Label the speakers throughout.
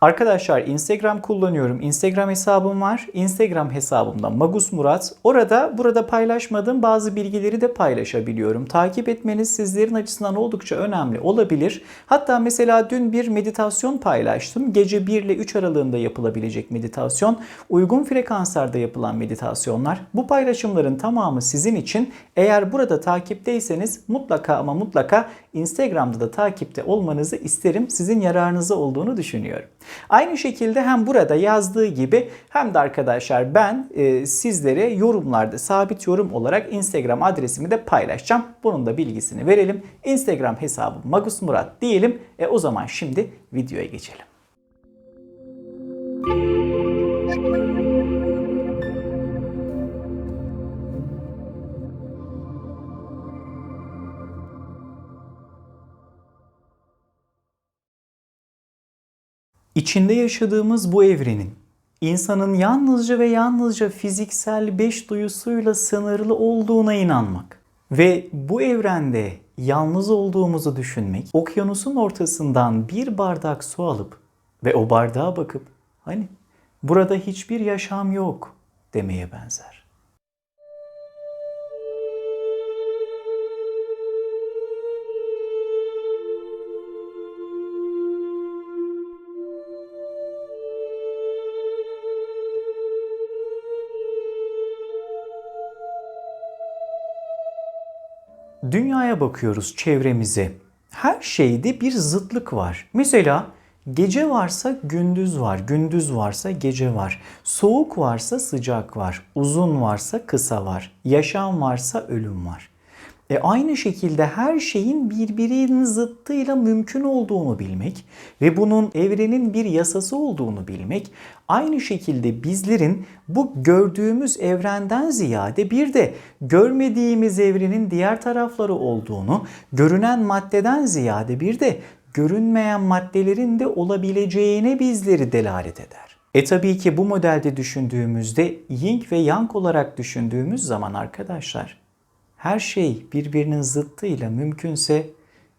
Speaker 1: Arkadaşlar Instagram kullanıyorum. Instagram hesabım var. Instagram hesabımda Magus Murat. Orada burada paylaşmadığım bazı bilgileri de paylaşabiliyorum. Takip etmeniz sizlerin açısından oldukça önemli olabilir. Hatta mesela dün bir meditasyon paylaştım. Gece 1 ile 3 aralığında yapılabilecek meditasyon. Uygun frekanslarda yapılan meditasyonlar. Bu paylaşımların tamamı sizin için. Eğer burada takipteyseniz mutlaka ama mutlaka Instagram'da da takipte olmanızı isterim. Sizin yararınıza olduğunu düşünüyorum. Aynı şekilde hem burada yazdığı gibi hem de arkadaşlar ben e, sizlere yorumlarda sabit yorum olarak Instagram adresimi de paylaşacağım. Bunun da bilgisini verelim. Instagram hesabım Magus Murat diyelim. E, o zaman şimdi videoya geçelim. İçinde yaşadığımız bu evrenin insanın yalnızca ve yalnızca fiziksel beş duyusuyla sınırlı olduğuna inanmak ve bu evrende yalnız olduğumuzu düşünmek, okyanusun ortasından bir bardak su alıp ve o bardağa bakıp hani burada hiçbir yaşam yok demeye benzer. Dünyaya bakıyoruz çevremize. Her şeyde bir zıtlık var. Mesela gece varsa gündüz var, gündüz varsa gece var. Soğuk varsa sıcak var, uzun varsa kısa var. Yaşam varsa ölüm var. E aynı şekilde her şeyin birbirinin zıttıyla mümkün olduğunu bilmek ve bunun evrenin bir yasası olduğunu bilmek aynı şekilde bizlerin bu gördüğümüz evrenden ziyade bir de görmediğimiz evrenin diğer tarafları olduğunu, görünen maddeden ziyade bir de görünmeyen maddelerin de olabileceğine bizleri delalet eder. E tabii ki bu modelde düşündüğümüzde yin ve yang olarak düşündüğümüz zaman arkadaşlar her şey birbirinin zıttıyla mümkünse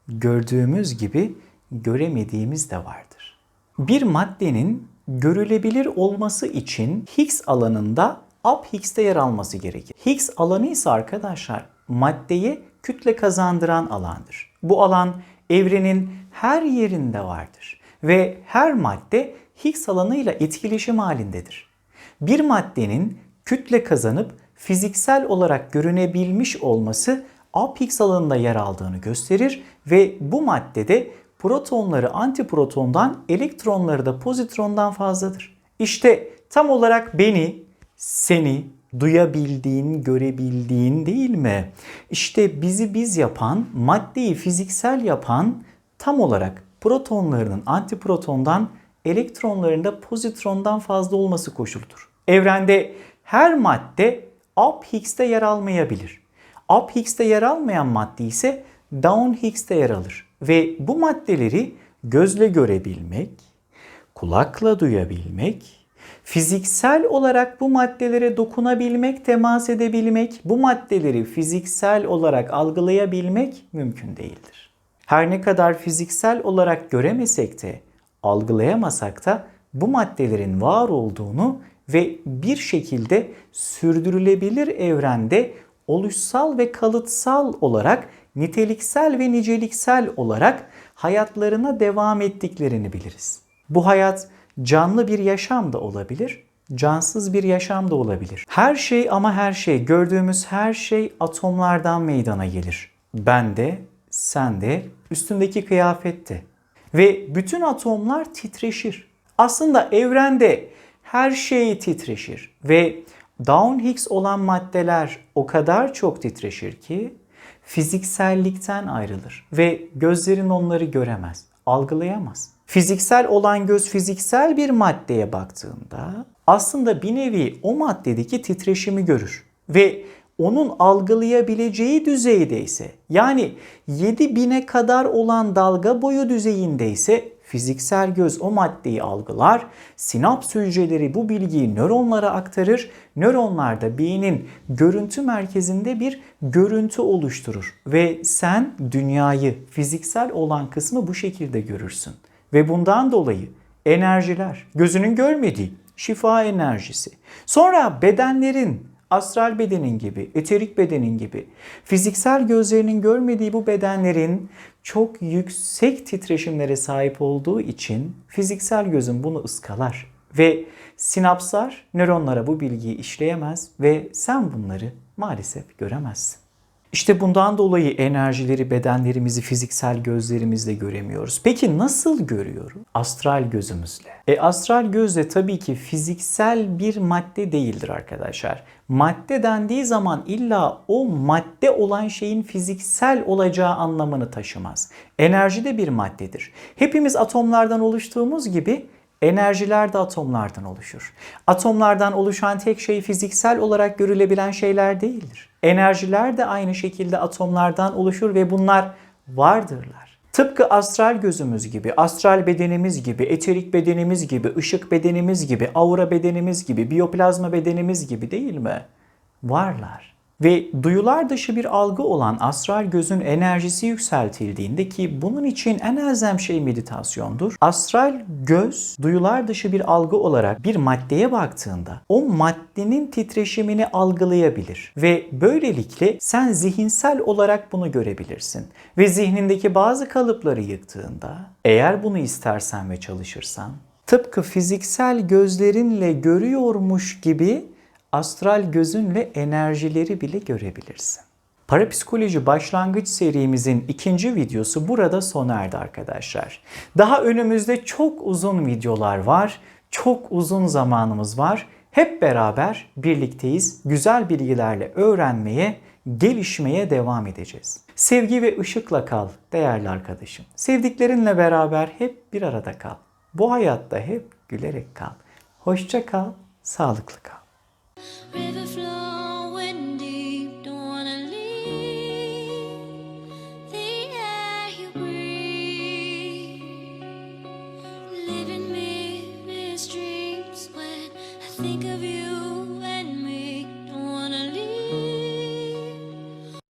Speaker 1: gördüğümüz gibi göremediğimiz de vardır. Bir maddenin görülebilir olması için Higgs alanında up Higgs'te yer alması gerekir. Higgs alanı ise arkadaşlar maddeye kütle kazandıran alandır. Bu alan evrenin her yerinde vardır ve her madde Higgs alanıyla etkileşim halindedir. Bir maddenin kütle kazanıp fiziksel olarak görünebilmiş olması Apix alanında yer aldığını gösterir ve bu maddede protonları antiprotondan, elektronları da pozitrondan fazladır. İşte tam olarak beni, seni duyabildiğin, görebildiğin değil mi? İşte bizi biz yapan, maddeyi fiziksel yapan tam olarak protonlarının antiprotondan, elektronların da pozitrondan fazla olması koşuludur. Evrende her madde up Higgs'te yer almayabilir. Up Higgs'te yer almayan madde ise down Higgs'te yer alır. Ve bu maddeleri gözle görebilmek, kulakla duyabilmek, fiziksel olarak bu maddelere dokunabilmek, temas edebilmek, bu maddeleri fiziksel olarak algılayabilmek mümkün değildir. Her ne kadar fiziksel olarak göremesek de, algılayamasak da bu maddelerin var olduğunu ve bir şekilde sürdürülebilir evrende oluşsal ve kalıtsal olarak niteliksel ve niceliksel olarak hayatlarına devam ettiklerini biliriz. Bu hayat canlı bir yaşam da olabilir, cansız bir yaşam da olabilir. Her şey ama her şey, gördüğümüz her şey atomlardan meydana gelir. Ben de, sen de, üstündeki kıyafette. Ve bütün atomlar titreşir. Aslında evrende her şey titreşir ve Down Higgs olan maddeler o kadar çok titreşir ki fiziksellikten ayrılır ve gözlerin onları göremez, algılayamaz. Fiziksel olan göz fiziksel bir maddeye baktığında aslında bir nevi o maddedeki titreşimi görür ve onun algılayabileceği düzeydeyse yani 7000'e kadar olan dalga boyu düzeyindeyse fiziksel göz o maddeyi algılar, sinaps hücreleri bu bilgiyi nöronlara aktarır, nöronlar da beynin görüntü merkezinde bir görüntü oluşturur ve sen dünyayı fiziksel olan kısmı bu şekilde görürsün. Ve bundan dolayı enerjiler, gözünün görmediği şifa enerjisi. Sonra bedenlerin, astral bedenin gibi, eterik bedenin gibi, fiziksel gözlerinin görmediği bu bedenlerin çok yüksek titreşimlere sahip olduğu için fiziksel gözün bunu ıskalar ve sinapslar nöronlara bu bilgiyi işleyemez ve sen bunları maalesef göremezsin. İşte bundan dolayı enerjileri, bedenlerimizi fiziksel gözlerimizle göremiyoruz. Peki nasıl görüyoruz? Astral gözümüzle. E astral göz de tabii ki fiziksel bir madde değildir arkadaşlar. Madde dendiği zaman illa o madde olan şeyin fiziksel olacağı anlamını taşımaz. Enerji de bir maddedir. Hepimiz atomlardan oluştuğumuz gibi Enerjiler de atomlardan oluşur. Atomlardan oluşan tek şey fiziksel olarak görülebilen şeyler değildir. Enerjiler de aynı şekilde atomlardan oluşur ve bunlar vardırlar. Tıpkı astral gözümüz gibi, astral bedenimiz gibi, eterik bedenimiz gibi, ışık bedenimiz gibi, aura bedenimiz gibi, biyoplazma bedenimiz gibi değil mi? Varlar. Ve duyular dışı bir algı olan astral gözün enerjisi yükseltildiğinde ki bunun için en elzem şey meditasyondur. Astral göz duyular dışı bir algı olarak bir maddeye baktığında o maddenin titreşimini algılayabilir. Ve böylelikle sen zihinsel olarak bunu görebilirsin. Ve zihnindeki bazı kalıpları yıktığında eğer bunu istersen ve çalışırsan tıpkı fiziksel gözlerinle görüyormuş gibi astral gözünle enerjileri bile görebilirsin. Parapsikoloji başlangıç serimizin ikinci videosu burada sona erdi arkadaşlar. Daha önümüzde çok uzun videolar var. Çok uzun zamanımız var. Hep beraber birlikteyiz. Güzel bilgilerle öğrenmeye, gelişmeye devam edeceğiz. Sevgi ve ışıkla kal değerli arkadaşım. Sevdiklerinle beraber hep bir arada kal. Bu hayatta hep gülerek kal. Hoşça kal, sağlıklı kal.
Speaker 2: river flows